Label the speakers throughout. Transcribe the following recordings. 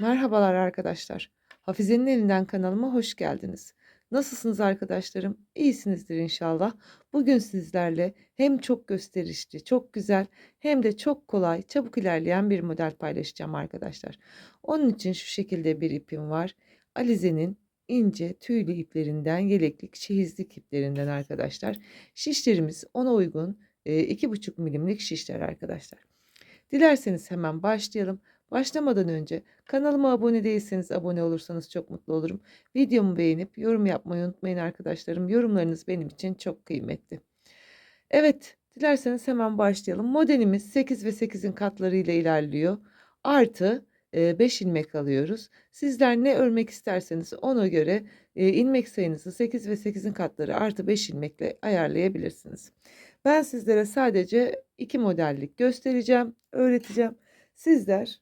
Speaker 1: Merhabalar arkadaşlar. Hafize'nin elinden kanalıma hoş geldiniz. Nasılsınız arkadaşlarım? İyisinizdir inşallah. Bugün sizlerle hem çok gösterişli, çok güzel hem de çok kolay, çabuk ilerleyen bir model paylaşacağım arkadaşlar. Onun için şu şekilde bir ipim var. Alize'nin ince tüylü iplerinden, yeleklik, çeyizlik iplerinden arkadaşlar. Şişlerimiz ona uygun e, 2,5 milimlik şişler arkadaşlar. Dilerseniz hemen başlayalım. Başlamadan önce kanalıma abone değilseniz abone olursanız çok mutlu olurum. Videomu beğenip yorum yapmayı unutmayın arkadaşlarım. Yorumlarınız benim için çok kıymetli. Evet, dilerseniz hemen başlayalım. Modelimiz 8 ve 8'in katlarıyla ilerliyor. Artı 5 ilmek alıyoruz. Sizler ne örmek isterseniz ona göre e, ilmek sayınızı 8 ve 8'in katları artı 5 ilmekle ayarlayabilirsiniz. Ben sizlere sadece iki modellik göstereceğim, öğreteceğim. Sizler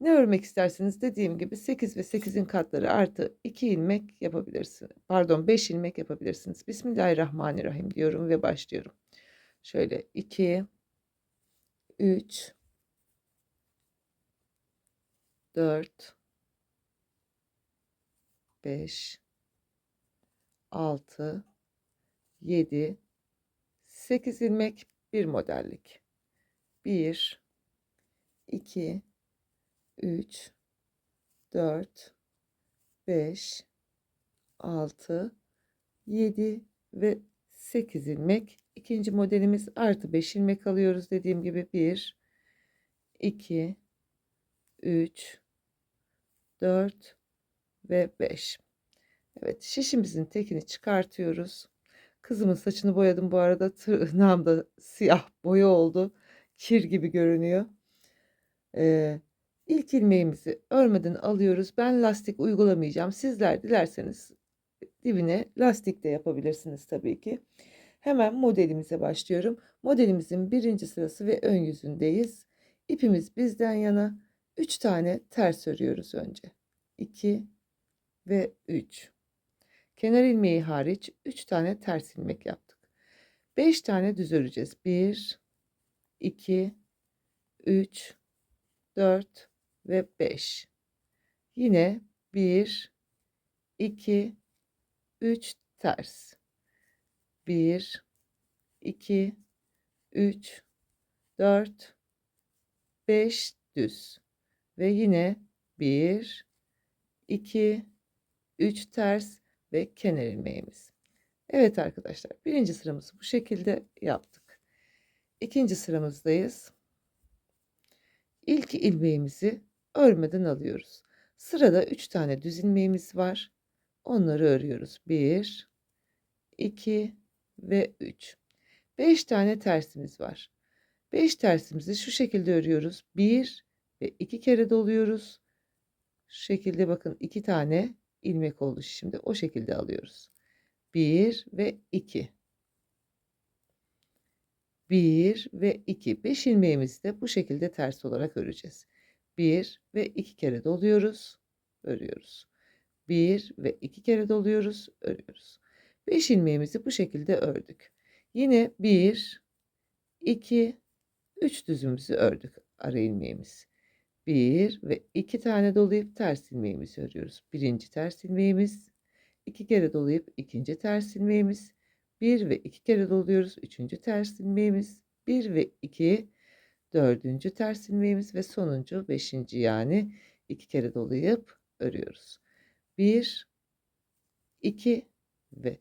Speaker 1: ne örmek isterseniz dediğim gibi 8 ve 8'in katları artı 2 ilmek yapabilirsiniz. Pardon 5 ilmek yapabilirsiniz. Bismillahirrahmanirrahim diyorum ve başlıyorum. Şöyle 2 3 4 5 6 7 8 ilmek bir modellik. 1 2 3 4 5 6 7 ve 8 ilmek. İkinci modelimiz artı 5 ilmek alıyoruz. Dediğim gibi 1 2 3 4 ve 5. Evet şişimizin tekini çıkartıyoruz. Kızımın saçını boyadım bu arada. Tırnağım da siyah boya oldu. Kir gibi görünüyor. Ee, ilk ilmeğimizi örmeden alıyoruz. Ben lastik uygulamayacağım. Sizler dilerseniz dibine lastik de yapabilirsiniz tabii ki. Hemen modelimize başlıyorum. Modelimizin birinci sırası ve ön yüzündeyiz. İpimiz bizden yana 3 tane ters örüyoruz önce. 2 ve 3. Kenar ilmeği hariç 3 tane ters ilmek yaptık. 5 tane düz öreceğiz. 1 2 3 4 ve 5. Yine 1 2 3 ters. 1 2 3 4 5 düz. Ve yine 1 2 3 ters ve kenar ilmeğimiz. Evet arkadaşlar birinci sıramızı bu şekilde yaptık. İkinci sıramızdayız. İlk ilmeğimizi örmeden alıyoruz. Sırada 3 tane düz ilmeğimiz var. Onları örüyoruz. 1 2 ve 3. 5 tane tersimiz var. 5 tersimizi şu şekilde örüyoruz. 1 ve 2 kere doluyoruz. Şu şekilde bakın 2 tane ilmek oldu şimdi. O şekilde alıyoruz. 1 ve 2. 1 ve 2. 5 ilmeğimizi de bu şekilde ters olarak öreceğiz. 1 ve 2 kere doluyoruz, örüyoruz. 1 ve 2 kere doluyoruz, örüyoruz. 5 ilmeğimizi bu şekilde ördük. Yine 1 2 3 düzümüzü ördük ara ilmeğimiz. 1 ve 2 tane dolayıp ters ilmeğimizi örüyoruz. Birinci ters ilmeğimiz, 2 kere dolayıp ikinci ters ilmeğimiz, 1 ve 2 kere doluyoruz. Üçüncü ters ilmeğimiz, 1 ve 2 dördüncü ters ilmeğimiz ve sonuncu beşinci yani 2 kere dolayıp örüyoruz. 1 2 ve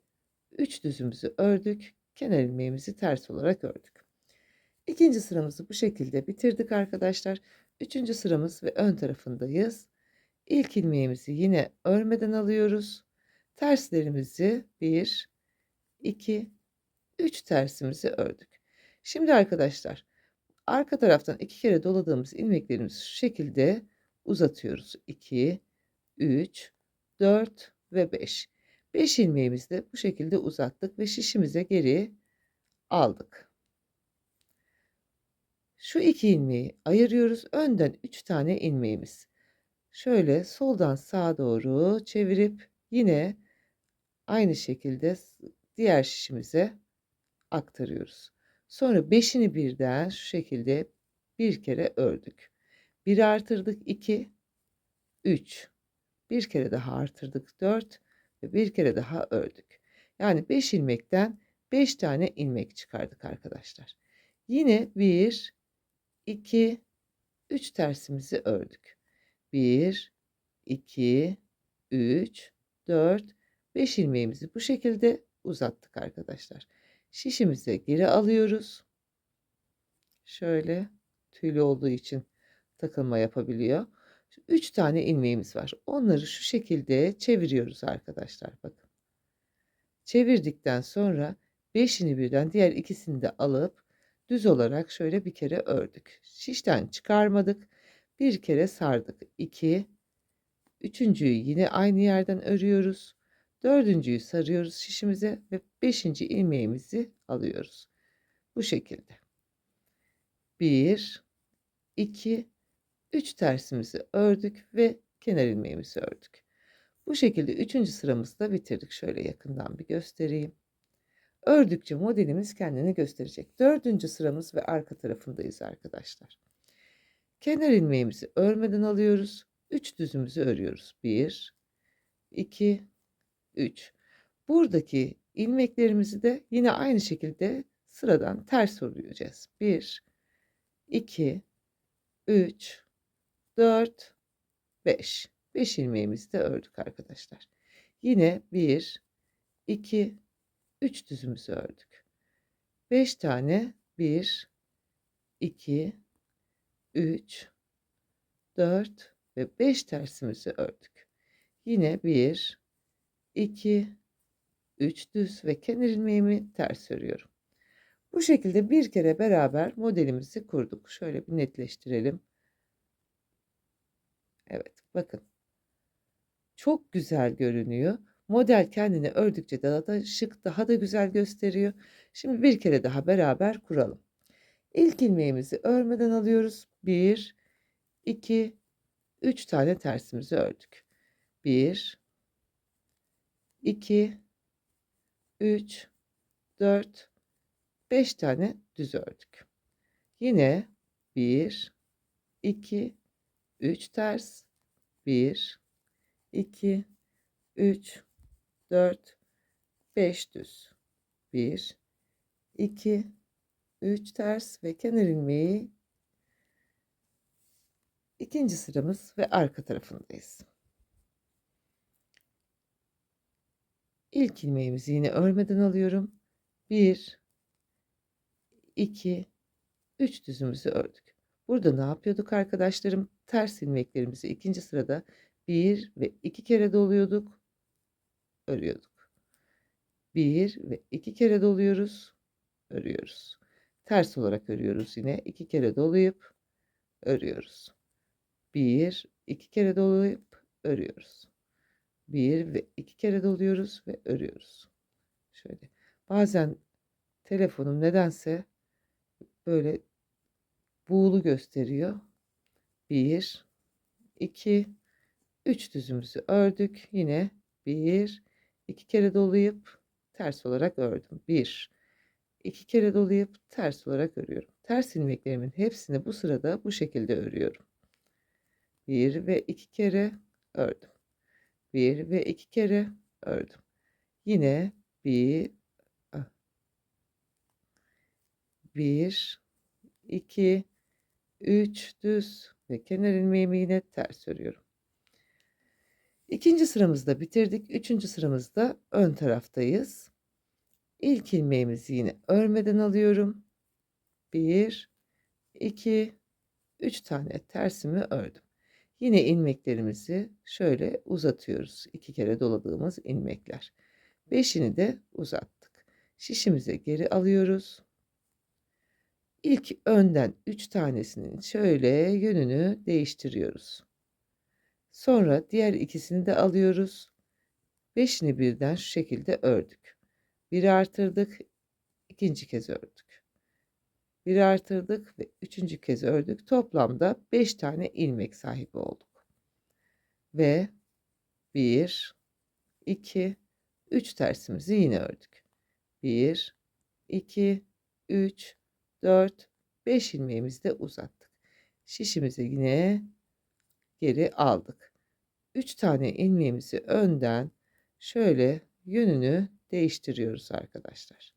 Speaker 1: 3 düzümüzü ördük. Kenar ilmeğimizi ters olarak ördük. İkinci sıramızı bu şekilde bitirdik arkadaşlar. Üçüncü sıramız ve ön tarafındayız. İlk ilmeğimizi yine örmeden alıyoruz. Terslerimizi 1, 2, 3 tersimizi ördük. Şimdi arkadaşlar arka taraftan iki kere doladığımız ilmeklerimizi şu şekilde uzatıyoruz. 2, 3, 4 ve 5. 5 ilmeğimizi de bu şekilde uzattık ve şişimize geri aldık. Şu iki ilmeği ayırıyoruz. Önden 3 tane ilmeğimiz. Şöyle soldan sağa doğru çevirip yine aynı şekilde diğer şişimize aktarıyoruz. Sonra beşini birden şu şekilde bir kere ördük. Bir artırdık 2 3. Bir kere daha artırdık 4 ve bir kere daha ördük. Yani 5 ilmekten 5 tane ilmek çıkardık arkadaşlar. Yine 1, 2, 3 tersimizi ördük. 1, 2, 3, 4, 5 ilmeğimizi bu şekilde uzattık arkadaşlar. Şişimize geri alıyoruz. Şöyle tüylü olduğu için takılma yapabiliyor. 3 tane ilmeğimiz var. Onları şu şekilde çeviriyoruz arkadaşlar bakın. Çevirdikten sonra 5'ini birden diğer ikisini de alıp düz olarak şöyle bir kere ördük. Şişten çıkarmadık. Bir kere sardık. 2 Üçüncüyü yine aynı yerden örüyoruz. Dördüncüyü sarıyoruz şişimize ve beşinci ilmeğimizi alıyoruz. Bu şekilde. Bir, iki, üç tersimizi ördük ve kenar ilmeğimizi ördük. Bu şekilde üçüncü sıramızı da bitirdik. Şöyle yakından bir göstereyim. Ördükçe modelimiz kendini gösterecek. Dördüncü sıramız ve arka tarafındayız arkadaşlar. Kenar ilmeğimizi örmeden alıyoruz. 3 düzümüzü örüyoruz. 1, 2, 3. Buradaki ilmeklerimizi de yine aynı şekilde sıradan ters öreceğiz. 1, 2, 3, 4, 5. 5 ilmeğimizi de ördük arkadaşlar. Yine 1, 2, 3 düzümüzü ördük. 5 tane 1, 2, 3, 4, ve 5 tersimizi ördük. Yine 1, 2, 3 düz ve kenar ilmeğimi ters örüyorum. Bu şekilde bir kere beraber modelimizi kurduk. Şöyle bir netleştirelim. Evet bakın. Çok güzel görünüyor. Model kendini ördükçe daha da şık, daha da güzel gösteriyor. Şimdi bir kere daha beraber kuralım. İlk ilmeğimizi örmeden alıyoruz. 1, 2, 3 tane tersimizi ördük. 1 2 3 4 5 tane düz ördük. Yine 1 2 3 ters 1 2 3 4 5 düz 1 2 3 ters ve kenar ilmeği İkinci sıramız ve arka tarafındayız. İlk ilmeğimizi yine örmeden alıyorum. 1 2 3 düzümüzü ördük. Burada ne yapıyorduk arkadaşlarım? Ters ilmeklerimizi ikinci sırada 1 ve 2 kere doluyorduk. Örüyorduk. 1 ve 2 kere doluyoruz. Örüyoruz. Ters olarak örüyoruz yine. 2 kere doluyup örüyoruz. 1, 2 kere dolayıp örüyoruz. 1 ve 2 kere doluyoruz ve örüyoruz. Şöyle. Bazen telefonum nedense böyle buğulu gösteriyor. 1, 2, 3 düzümüzü ördük. Yine 1, 2 kere dolayıp ters olarak ördüm. 1, 2 kere dolayıp ters olarak örüyorum. Ters ilmeklerimin hepsini bu sırada bu şekilde örüyorum. 1 ve 2 kere ördüm. 1 ve 2 kere ördüm. Yine 1 1 2 3 düz ve kenar ilmeğimi yine ters örüyorum. İkinci sıramızda bitirdik. Üçüncü sıramızda ön taraftayız. İlk ilmeğimizi yine örmeden alıyorum. 1 2 3 tane tersimi ördüm. Yine ilmeklerimizi şöyle uzatıyoruz. İki kere doladığımız ilmekler. Beşini de uzattık. Şişimize geri alıyoruz. İlk önden 3 tanesinin şöyle yönünü değiştiriyoruz. Sonra diğer ikisini de alıyoruz. Beşini birden şu şekilde ördük. Bir artırdık, ikinci kez ördük. Bir artırdık ve üçüncü kez ördük. Toplamda 5 tane ilmek sahibi olduk. Ve 1, 2, 3 tersimizi yine ördük. 1, 2, 3, 4, 5 ilmeğimizi de uzattık. Şişimizi yine geri aldık. 3 tane ilmeğimizi önden şöyle yönünü değiştiriyoruz arkadaşlar.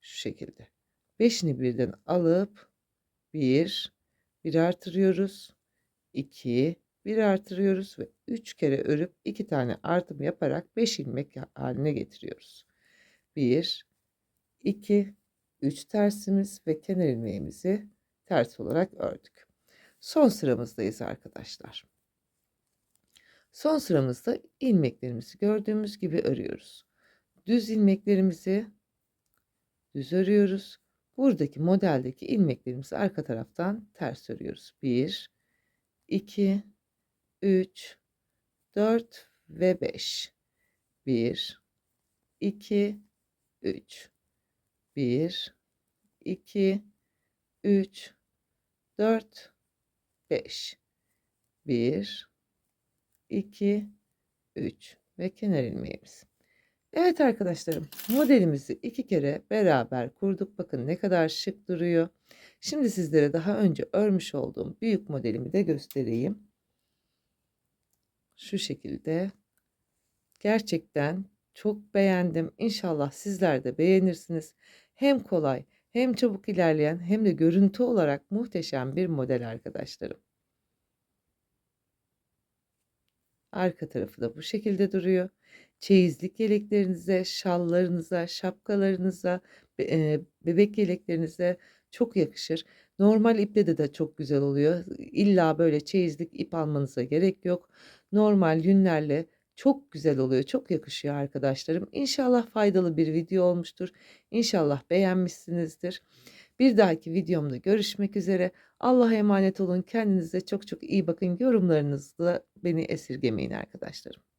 Speaker 1: Şu şekilde. Beşini birden alıp 1 bir artırıyoruz. 2 bir artırıyoruz ve 3 kere örüp 2 tane artım yaparak 5 ilmek haline getiriyoruz. 1 2 3 tersimiz ve kenar ilmeğimizi ters olarak ördük. Son sıramızdayız arkadaşlar. Son sıramızda ilmeklerimizi gördüğümüz gibi örüyoruz. Düz ilmeklerimizi düz örüyoruz. Buradaki modeldeki ilmeklerimizi arka taraftan ters örüyoruz. 1 2 3 4 ve 5 1 2 3 1 2 3 4 5 1 2 3 ve kenar ilmeğimiz. Evet arkadaşlarım modelimizi iki kere beraber kurduk. Bakın ne kadar şık duruyor. Şimdi sizlere daha önce örmüş olduğum büyük modelimi de göstereyim. Şu şekilde. Gerçekten çok beğendim. İnşallah sizler de beğenirsiniz. Hem kolay hem çabuk ilerleyen hem de görüntü olarak muhteşem bir model arkadaşlarım. Arka tarafı da bu şekilde duruyor. Çeyizlik yeleklerinize, şallarınıza, şapkalarınıza, bebek yeleklerinize çok yakışır. Normal iple de de çok güzel oluyor. İlla böyle çeyizlik ip almanıza gerek yok. Normal yünlerle çok güzel oluyor. Çok yakışıyor arkadaşlarım. İnşallah faydalı bir video olmuştur. İnşallah beğenmişsinizdir. Bir dahaki videomda görüşmek üzere. Allah'a emanet olun. Kendinize çok çok iyi bakın. Yorumlarınızla beni esirgemeyin arkadaşlarım.